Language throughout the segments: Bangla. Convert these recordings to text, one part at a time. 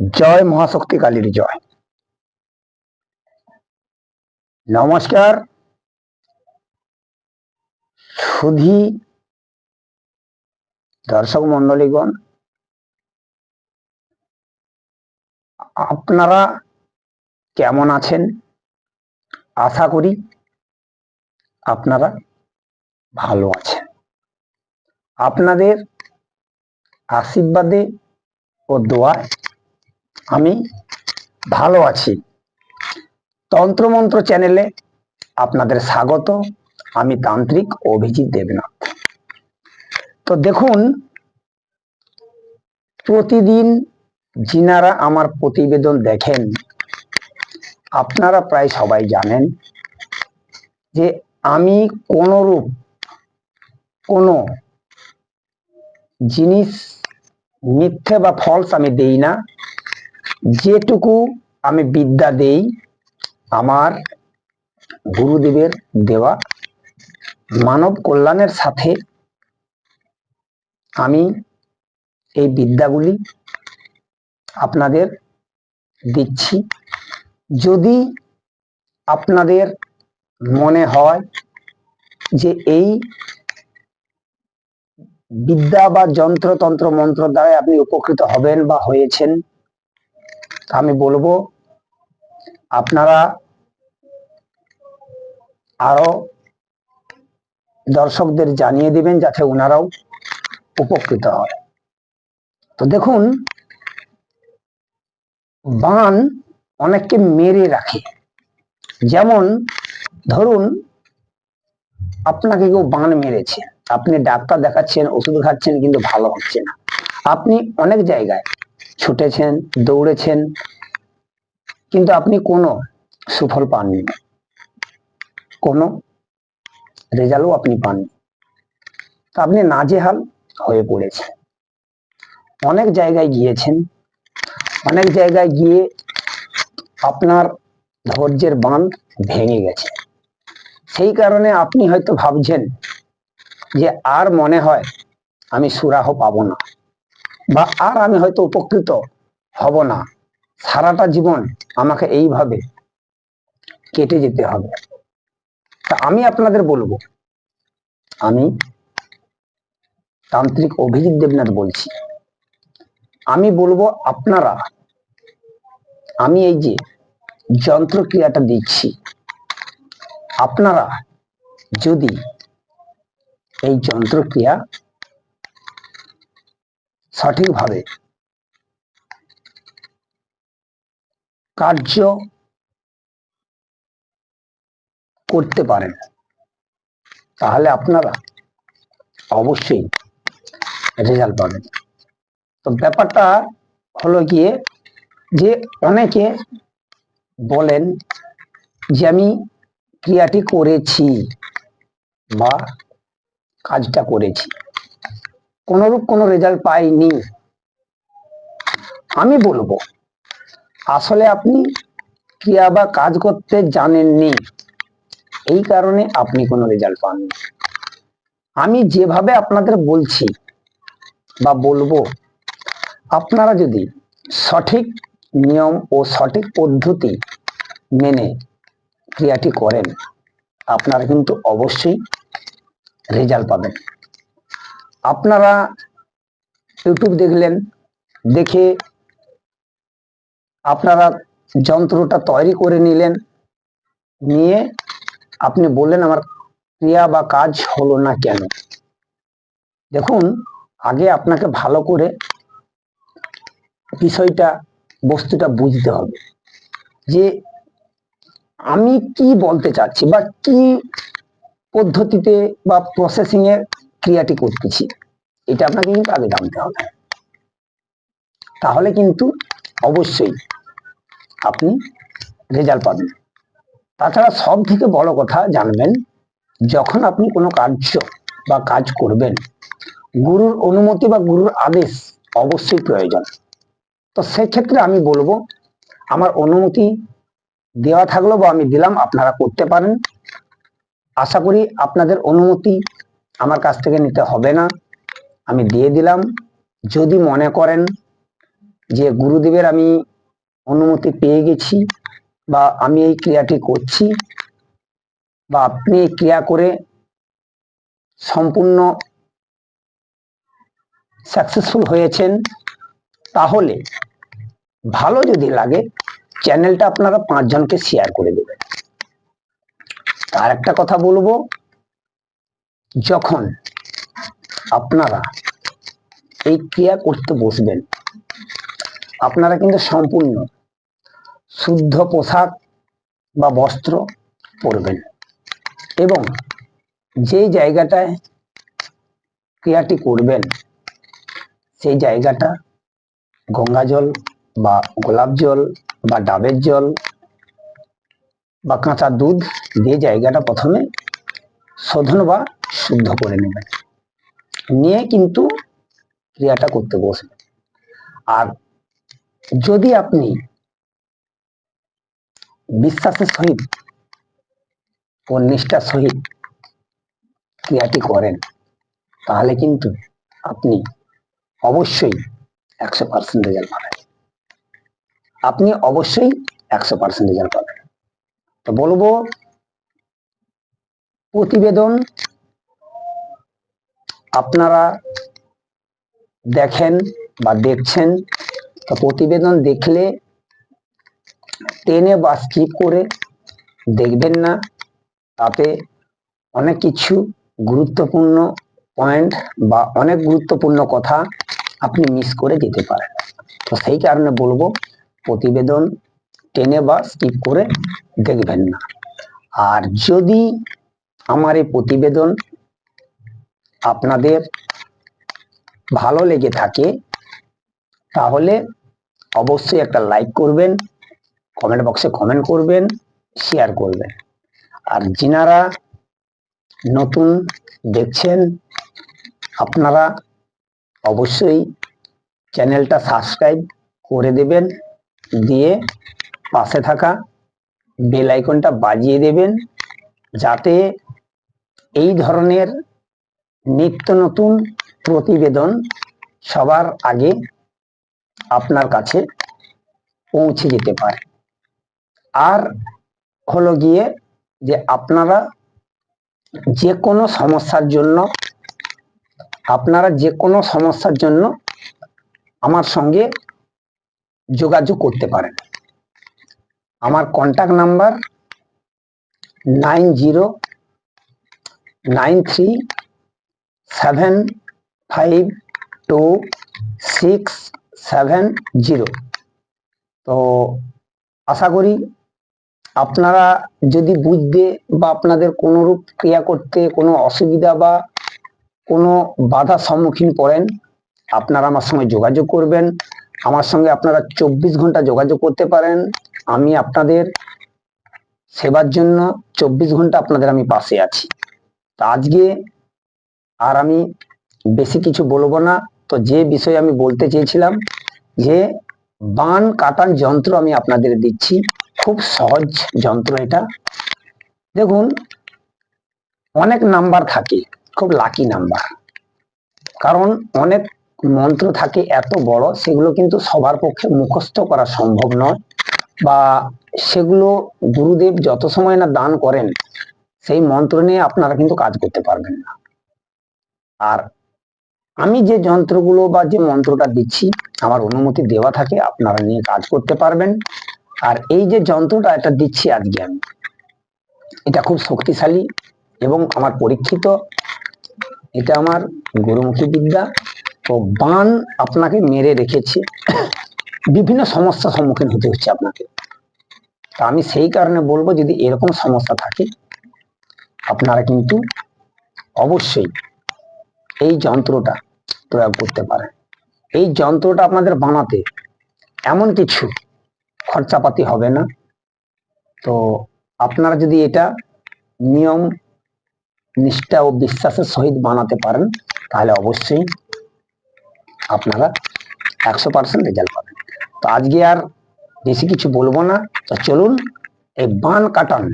জয় মহাশক্তি কালীর জয়। নমস্কার। সুধী দর্শক মন্ডলীগণ আপনারা কেমন আছেন? আশা করি আপনারা ভালো আছেন। আপনাদের আশীর্বাদে ও দোয়ায় আমি ভালো আছি। তন্ত্রমন্ত্র চ্যানেলে আপনাদের স্বাগত। আমি তান্ত্রিক অভিজিৎ দেবনাথ। তো দেখুন, প্রতিদিন যিনারা আমার প্রতিবেদন দেখেন, আপনারা প্রায় সবাই জানেন যে আমি কোনরূপ কোনো জিনিস মিথ্যে বা ফলস আমি দেই না। যেটুকু আমি বিদ্যা দেই, আমার গুরুদেবের দেওয়া মানব কল্যাণের সাথে আমি এই বিদ্যাগুলি আপনাদের দিচ্ছি। যদি আপনাদের মনে হয় যে এই বিদ্যা বা যন্ত্রতন্ত্র মন্ত্র দ্বারা আপনি উপকৃত হবেন বা হয়েছেন আমি বলব, আপনারা আরও দর্শকদের জানিয়ে দিবেন যাতে ওনারাও উপকৃত হয় তো দেখুন, বান অনেককে মেরে রাখে। যেমন, ধরুন, আপনাকে কেউ বান মেরেছে। আপনি ডাক্তার দেখাচ্ছেন, ওষুধ খাচ্ছেন, কিন্তু ভালো হচ্ছে না। আপনি অনেক জায়গায় ছুটেছেন, দৌড়েছেন, কিন্তু আপনি কোনো সুফল পাননি। কোনো রেজাল্টও আপনি পাননি। তা আপনি নাজেহাল হয়ে পড়েছেন। অনেক জায়গায় গিয়েছেন, অনেক জায়গায় গিয়ে আপনার ধৈর্যের বাঁধ ভেঙে গেছে। সেই কারণে আপনি হয়তো ভাবছেন যে আর মনে হয় আমি সুরাহ পাবো না। বা আর আমি হয়তো উপকৃত হব না। সারাটা জীবন আমাকে এইভাবে কেটে যেতে হবে। তা আমি আপনাদের বলব, আমি তান্ত্রিক অভিজিৎ দেবনাথ বলছি, আমি বলব আপনারা, আমি এই যে যন্ত্রক্রিয়াটা দিচ্ছি, আপনারা যদি এই যন্ত্রক্রিয়া সঠিকভাবে। কার্য করতে পারেন। তাহলে আপনারা অবশ্যই রেজাল্ট পাবেন। তো ব্যাপারটা হলো গিয়ে যে অনেকে বলেন যে আমি ক্রিয়াটি করেছি বা কাজটা করেছি। কোনোরূপ কোনো রেজাল্ট পাইনি। আমি বলব, আসলে আপনি ক্রিয়া বা কাজ করতে জানেননি, এই কারণে আপনি কোনো রেজাল্ট পাননি। আমি যেভাবে আপনাদের বলছি বা বলব, আপনারা যদি সঠিক নিয়ম ও সঠিক পদ্ধতি মেনে ক্রিয়াটি করেন, আপনারা কিন্তু অবশ্যই রেজাল্ট পাবেন। আপনারা ইউটিউব দেখলেন, দেখে আপনারা যন্ত্রটা তৈরি করে নিলেন, নিয়ে আপনি বললেন, আমার ক্রিয়া বা কাজ হলো না কেন? দেখুন, আগে আপনাকে ভালো করে বিষয়টা, বস্তুটা বুঝতে হবে। যে আমি কি বলতে চাচ্ছি বা কি পদ্ধতিতে বা প্রসেসিং এর ক্রিয়াটি করতেছি, এটা আপনাকে কিন্তু আগে জানতে হবে। তাহলে কিন্তু অবশ্যই আপনি রেজাল্ট পাবেন। তাছাড়া সব থেকে বড় কথা জানবেন, যখন আপনি কোনো কার্য বা কাজ করবেন, গুরুর অনুমতি বা গুরুর আদেশ অবশ্যই প্রয়োজন। তো সেক্ষেত্রে আমি বলব, আমার অনুমতি দেওয়া থাকল বা আমি দিলাম, আপনারা করতে পারেন। আশা করি আপনাদের অনুমতি আমার কাছ থেকে নিতে হবে না। আমি দিয়ে দিলাম। যদি মনে করেন যে গুরুদেবের আমি অনুমতি পেয়ে গেছি বা আমি এই ক্রিয়াটি করছি বা আপনি এই ক্রিয়া করে সম্পূর্ণ সাকসেসফুল হয়েছেন, তাহলে ভালো যদি লাগে চ্যানেলটা আপনারা পাঁচজনকে শেয়ার করে দেবেন। আর একটা কথা বলব যখন আপনারা এই ক্রিয়া করতে বসবেন, আপনারা কিন্তু সম্পূর্ণ শুদ্ধ পোশাক বা বস্ত্র পরবেন এবং যেই জায়গাটায় ক্রিয়াটি করবেন, সেই জায়গাটা গঙ্গা জল বা গোলাপ জল বা ডাবের জল বা কাঁচা দুধ দিয়ে জায়গাটা প্রথমে শোধন বা শুদ্ধ করে নেবেন নিয়ে কিন্তু ক্রিয়াটা করতে বসবেন আর যদি আপনি বিশ্বাসের সহিত ও নিষ্ঠার সহিত ক্রিয়াটি করেন, তাহলে কিন্তু আপনি অবশ্যই একশো পার্সেন্ট রেজাল্ট পাবেন। আপনি অবশ্যই একশো পার্সেন্ট রেজাল্ট পাবেন। তো বলব, প্রতিবেদন আপনারা দেখেন বা দেখছেন তো প্রতিবেদন দেখলে টেনে বা স্কিপ করে দেখবেন না। তাতে অনেক কিছু গুরুত্বপূর্ণ পয়েন্ট বা অনেক গুরুত্বপূর্ণ কথা আপনি মিস করে যেতে পারেন। তো সেই কারণে বলব, প্রতিবেদন টেনে বা স্কিপ করে দেখবেন না। আর যদি আমার এই প্রতিবেদন আপনাদের ভালো লেগে থাকে, তাহলে অবশ্যই একটা লাইক করবেন কমেন্ট বক্সে কমেন্ট করবেন শেয়ার করবেন। আর যিনারা নতুন দেখছেন, আপনারা অবশ্যই চ্যানেলটা সাবস্ক্রাইব করে দেবেন, দিয়ে পাশে থাকা বেল আইকনটা বাজিয়ে দেবেন, যাতে এই ধরনের নিত্য নতুন প্রতিবেদন সবার আগে আপনার কাছে পৌঁছে যেতে পারে। আর হলো গিয়ে যে আপনারা যে কোনো সমস্যার জন্য, আপনারা যে কোনো সমস্যার জন্য আমার সঙ্গে যোগাযোগ করতে পারেন। আমার contact number nine zero nine three seven five two six seven zero. তো আশা করি আপনারা যদি বুঝতে বা আপনাদের কোনোরূপ ক্রিয়া করতে কোনো অসুবিধা বা কোনো বাধার সম্মুখীন পড়েন, আপনারা আমার সঙ্গে যোগাযোগ করবেন। আমার সঙ্গে আপনারা চব্বিশ ঘণ্টা যোগাযোগ করতে পারেন। আমি আপনাদের সেবার জন্য চব্বিশ ঘণ্টা আপনাদের আমি পাশে আছি। তা আজকে আর আমি বেশি কিছু বলব না। তো যে বিষয়ে আমি বলতে চেয়েছিলাম, যে বান কাটান যন্ত্র আমি আপনাদের দিচ্ছি। খুব সহজ যন্ত্র এটা। দেখুন, অনেক নাম্বার থাকে, খুব লাকি নাম্বার। কারণ অনেক মন্ত্র থাকে এত বড়, সেগুলো কিন্তু সবার পক্ষে মুখস্থ করা সম্ভব নয়। বা সেগুলো গুরুদেব যত সময় না দান করেন, সেই মন্ত্র নিয়ে আপনারা কিন্তু কাজ করতে পারবেন না। আর আমি যে যন্ত্রগুলো বা যে মন্ত্রটা দিচ্ছি, আমার অনুমতি দেওয়া থাকে, আপনারা নিয়ে কাজ করতে পারবেন। আর এই যে যন্ত্রটা এটা দিচ্ছি আজকে আমি, এটা খুব শক্তিশালী এবং আমার পরীক্ষিত। এটা আমার গুরুমুখী বিদ্যা তো বান আপনাকে মেরে রেখেছে। বিভিন্ন সমস্যার সম্মুখীন হতে হচ্ছে আপনাকে। তা আমি সেই কারণে বলব, যদি এরকম সমস্যা থাকে, আপনারা কিন্তু অবশ্যই এই যন্ত্রটা প্রয়োগ করতে পারেন এই যন্ত্রটা আপনাদের বানাতে এমন কিছু খরচাপাতি হবে না। তো আপনারা যদি এটা নিয়ম নিষ্ঠা ও বিশ্বাসের সহিত বানাতে পারেন, তাহলে অবশ্যই আপনারা একশো পার্সেন্ট রেজাল্ট পাবেন। তো আজকে আর বেশি কিছু বলব না। তো চলুন এই বান কাটান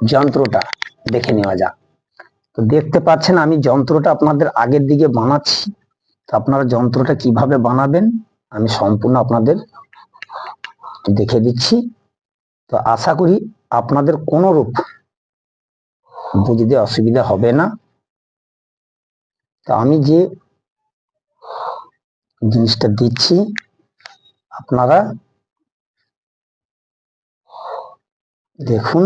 যন্ত্রটা দেখে নেওয়া যাক। তো দেখতে পাচ্ছেন, আমি যন্ত্রটা আপনাদের আগের দিকে বানাচ্ছি। তো আপনারা যন্ত্রটা কীভাবে বানাবেন, আমি সম্পূর্ণ আপনাদের দেখে দিচ্ছি। তো আশা করি আপনাদের কোনো রূপ বুঝতে অসুবিধা হবে না। তো আমি যে জিনিসটা দিচ্ছি, আপনারা দেখুন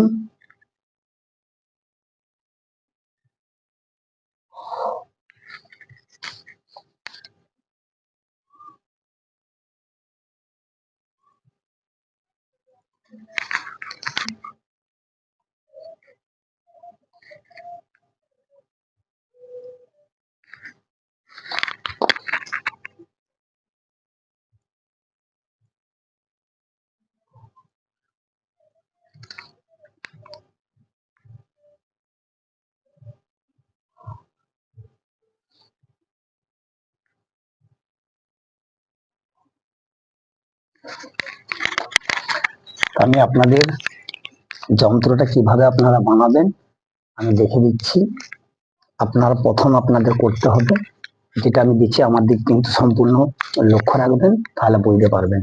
আমি আপনাদের যন্ত্রটা কীভাবে আপনারা বানাবেন, আমি দেখে দিচ্ছি। আপনারা প্রথম আপনাদের করতে হবে, যেটা আমি দিচ্ছি, আমার দিক কিন্তু সম্পূর্ণ লক্ষ্য রাখবেন, তাহলে বুঝতে পারবেন।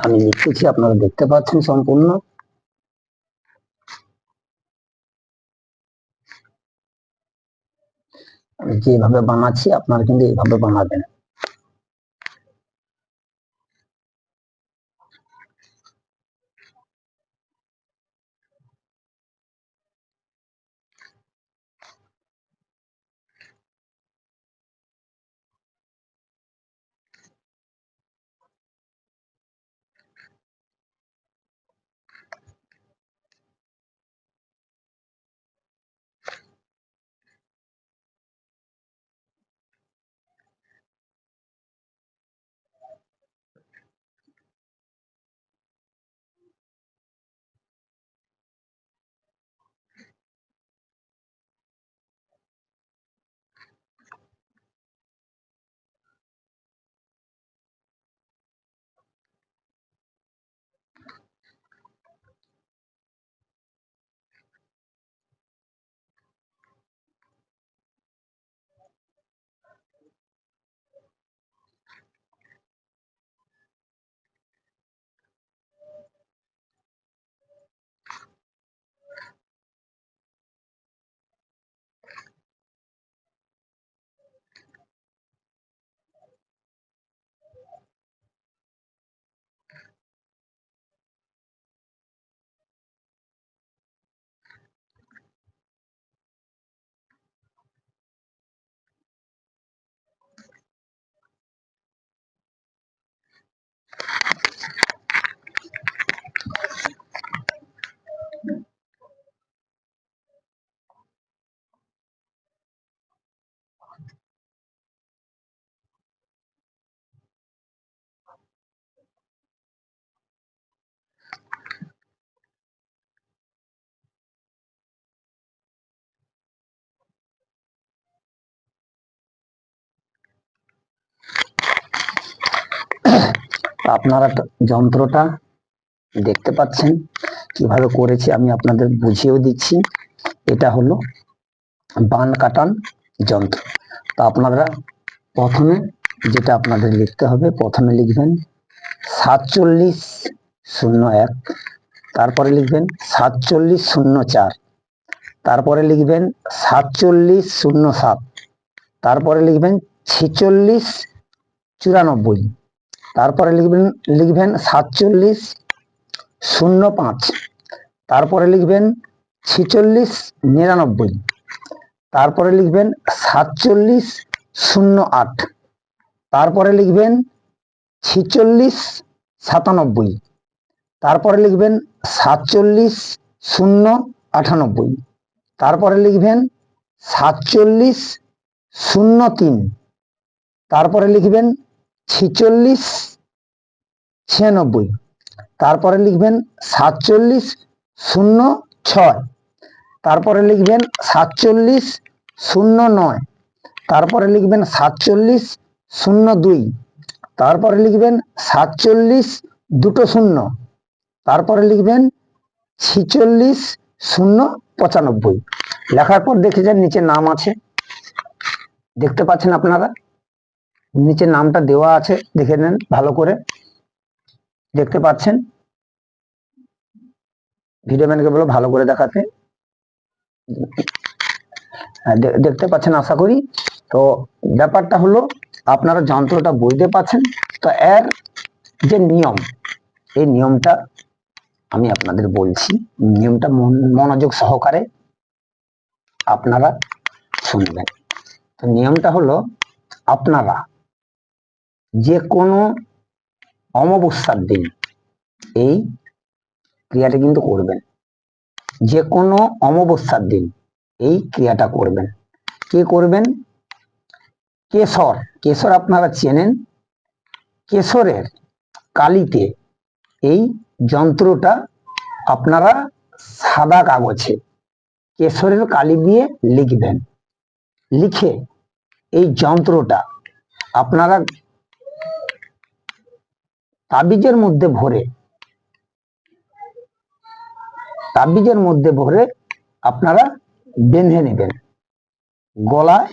আমি লিখেছি আপনারা দেখতে পাচ্ছেন সম্পূর্ণ। আমি যেভাবে বানাচ্ছি আপনারা কিন্তু এইভাবে বানাবেন। আপনারা যন্ত্রটা দেখতে পাচ্ছেন। কীভাবে করেছি আমি আপনাদের বুঝিয়েও দিচ্ছি। এটা হলো বান কাটান যন্ত্র। তা আপনারা প্রথমে যেটা আপনাদের লিখতে হবে, প্রথমে লিখবেন সাতচল্লিশ শূন্য এক, তারপরে লিখবেন সাতচল্লিশ শূন্য চার, তারপরে লিখবেন সাতচল্লিশ শূন্য সাত, তারপরে লিখবেন ছেচল্লিশ চুরানব্বই। তারপরে লিখবেন লিখবেন সাতচল্লিশ শূন্য পাঁচ। তারপরে লিখবেন ছেচল্লিশ নিরানব্বই। তারপরে লিখবেন সাতচল্লিশ শূন্য আট। তারপরে লিখবেন ছেচল্লিশ সাতানব্বই। তারপরে লিখবেন সাতচল্লিশ শূন্য আটানব্বই। তারপরে লিখবেন সাতচল্লিশ শূন্য তিন। তারপরে লিখবেন ছেচল্লিশ, ছিয়ানব্বই। তারপরে লিখবেন সাতচল্লিশ, শূন্য, ছয়। তারপরে লিখবেন সাতচল্লিশ, শূন্য, নয়। তারপরে লিখবেন সাতচল্লিশ, শূন্য, দুই। তারপরে লিখবেন সাতচল্লিশ, দুটো শূন্য। তারপরে লিখবেন ছিচল্লিশ, শূন্য, পঁচানব্বই। লেখার পর দেখেছেন নিচে নাম আছে। দেখতে পাচ্ছেন আপনারা? নিচে নামটা দেওয়া আছে দেখে নেন ভালো করে। দেখতে পাচ্ছেন? ভিডিও ম্যানকে বলো ভালো করে দেখাতে। হ্যাঁ, দেখতে পাচ্ছেন আশা করি। তো ব্যাপারটা হলো আপনারা যন্ত্রটা বুঝতে পাচ্ছেন তো এর যে নিয়ম এই নিয়মটা আমি আপনাদের বলছি। নিয়মটা মন- মনোযোগ সহকারে আপনারা শুনবেন। তো নিয়মটা হলো আপনারা যে কোনো অমাবস্যার দিন এই ক্রিয়াটা কিন্তু করবেন। যে কোনো অমাবস্যার দিন এই ক্রিয়াটা করবেন। কে করবেন? কেশর। কেশর আপনারা চেনেন। কেশরের কালিতে এই যন্ত্রটা আপনারা সাদা কাগজে কেশরের কালি দিয়ে লিখবেন। লিখে এই যন্ত্রটা আপনারা তাবিজের মধ্যে ভরে, তাবিজের মধ্যে ভরে আপনারা বেঁধে নেবেন। গলায়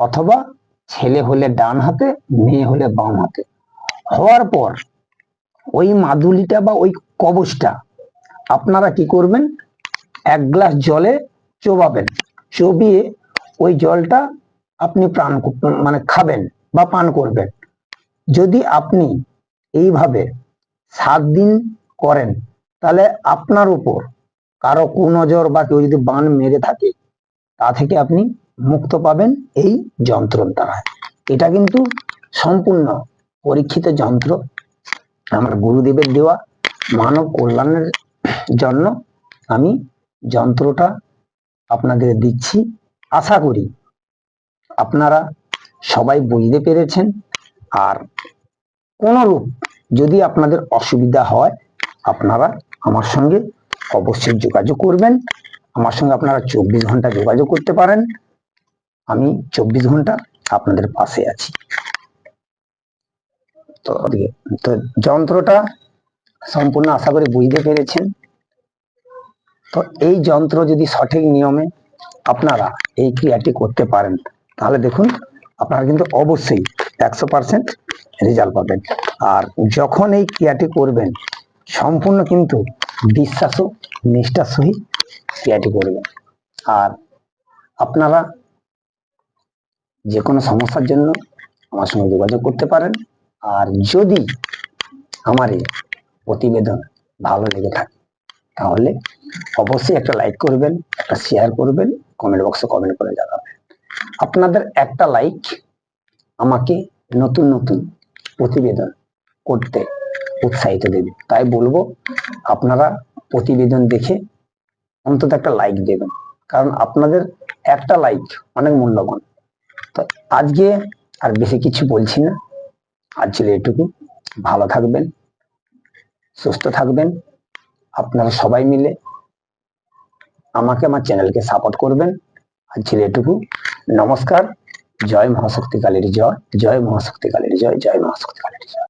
অথবা ছেলে হলে ডান হাতে, মেয়ে হলে বাম হাতে। হওয়ার পর ওই মাদুলিটা বা ওই কবচটা আপনারা কি করবেন? এক গ্লাস জলে চোবাবেন। চবিয়ে ওই জলটা আপনি প্রাণ মানে খাবেন বা পান করবেন। যদি আপনি এইভাবে সাত দিন করেন, তাহলে আপনার উপর কারও কুনজর বা কেউ যদি বান মেরে থাকে, তা থেকে আপনি মুক্ত পাবেন এই যন্ত্রের দ্বারা এটা কিন্তু সম্পূর্ণ পরীক্ষিত যন্ত্র। আমার গুরুদেবের দেওয়া মানব কল্যাণের জন্য আমি যন্ত্রটা আপনাদের দিচ্ছি। আশা করি আপনারা সবাই বুঝতে পেরেছেন। আর কোনরূপ যদি আপনাদের অসুবিধা হয়, আপনারা আমার সঙ্গে অবশ্যই যোগাযোগ করবেন। আমার সঙ্গে আপনারা চব্বিশ ঘণ্টা যোগাযোগ করতে পারেন। আমি চব্বিশ ঘণ্টা আপনাদের পাশে আছি। তো তো যন্ত্রটা সম্পূর্ণ আশা করি বুঝতে পেরেছেন। তো এই যন্ত্র যদি সঠিক নিয়মে আপনারা এই ক্রিয়াটি করতে পারেন, তাহলে দেখুন, আপনারা কিন্তু অবশ্যই একশো পার্সেন্ট রেজাল্ট পাবেন। আর যখন এই ক্রিয়াটি করবেন, সম্পূর্ণ কিন্তু বিশ্বাস ও নিষ্ঠার সহিত ক্রিয়াটি করবেন। আর আপনারা যে কোনো সমস্যার জন্য আমার সঙ্গে যোগাযোগ করতে পারেন। আর যদি আমার এই প্রতিবেদন ভালো লেগে থাকে, তাহলে অবশ্যই একটা লাইক করবেন, একটা শেয়ার করবেন কমেন্ট বক্সে কমেন্ট করে জানাবেন। আপনাদের একটা লাইক আমাকে নতুন নতুন প্রতিবেদন করতে উৎসাহিত দেবে। তাই বলব, আপনারা প্রতিবেদন দেখে অন্তত একটা লাইক দেবেন। কারণ আপনাদের একটা লাইক অনেক মূল্যবান। তো আজকে আর বেশি কিছু বলছি না। আজ ছিল এটুকু। ভালো থাকবেন, সুস্থ থাকবেন। আপনারা সবাই মিলে আমাকে আমার চ্যানেলকে সাপোর্ট করবেন। আজ ছিল এটুকু। নমস্কার। জয় মহাশক্তি কালীর জয় জয় মহাশক্তি জয় জয় মহাশক্তি কালীর জয়।